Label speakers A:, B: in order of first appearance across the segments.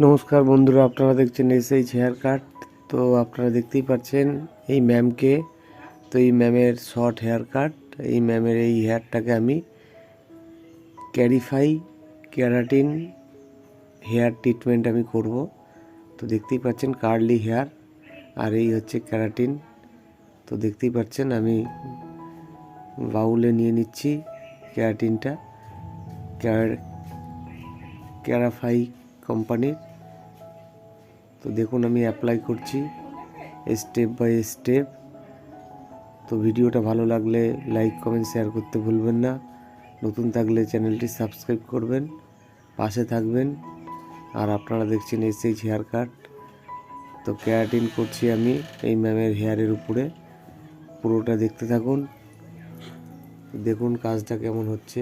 A: নমস্কার বন্ধুরা, আপনারা দেখছেন এস এইচ হেয়ার কাট তো আপনারা দেখতেই পাচ্ছেন এই ম্যামকে তো এই ম্যামের শর্ট হেয়ার কাট এই ম্যামের এই হেয়ারটাকে আমি ক্যারিফাই ক্যারাটিন হেয়ার ট্রিটমেন্ট আমি করব। তো দেখতেই পাচ্ছেন কার্লি হেয়ার আর এই হচ্ছে ক্যারাটিন তো দেখতেই পাচ্ছেন আমি বাউলে নিয়ে নিচ্ছি ক্যারাটিনটা ক্যার ক্যারাফাই কোম্পানির তো দেখুন, আমি অ্যাপ্লাই করছি স্টেপ বাই স্টেপ তো ভিডিওটা ভালো লাগলে লাইক কমেন্ট শেয়ার করতে ভুলবেন না। নতুন থাকলে চ্যানেলটি সাবস্ক্রাইব করবেন, পাশে থাকবেন। আর আপনারা দেখছেন এস এইচ হেয়ার কাট তো ক্যারাটিন করছি আমি এই ম্যামের হেয়ারের উপরে। পুরোটা দেখতে থাকুন। দেখুন কাজটা কেমন হচ্ছে।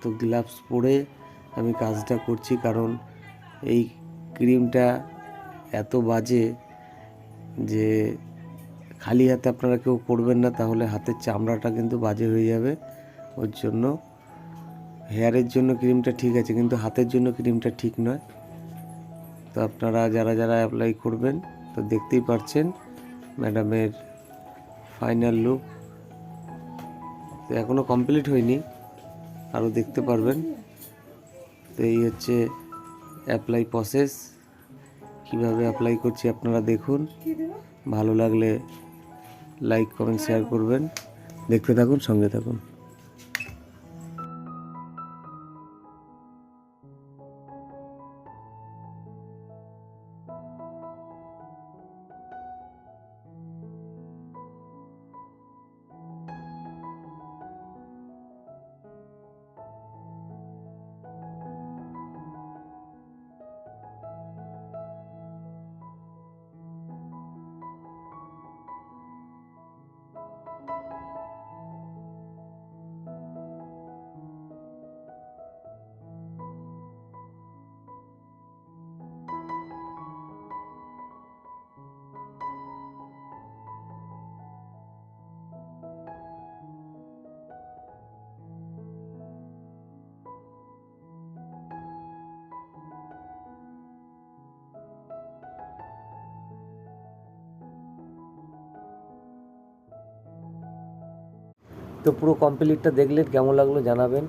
A: তো গ্লাভস পরে আমি কাজটা করছি কারণ এই ক্রিমটা এত বাজে যে খালি হাতে আপনারা কেউ করবেন না, তাহলে হাতের চামড়াটা কিন্তু বাজে হয়ে যাবে। ওর জন্য হেয়ারের জন্য ক্রিমটা ঠিক আছে, কিন্তু হাতের জন্য ক্রিমটা ঠিক নয়। তো আপনারা যারা যারা অ্যাপ্লাই করবেন, তো দেখতেই পাচ্ছেন ম্যাডামের ফাইনাল লুক তো এখনও কমপ্লিট হয়নি, আরও দেখতে পারবেন। তো এই হচ্ছে অ্যাপ্লাই প্রসেস কীভাবে অ্যাপ্লাই করছি আপনারা দেখুন। ভালো লাগলে লাইক কমেন্ট শেয়ার করবেন। দেখতে থাকুন, সঙ্গে থাকুন। তো পুরো কমপ্লিটটা দেখলে কেমন লাগল জানাবেন।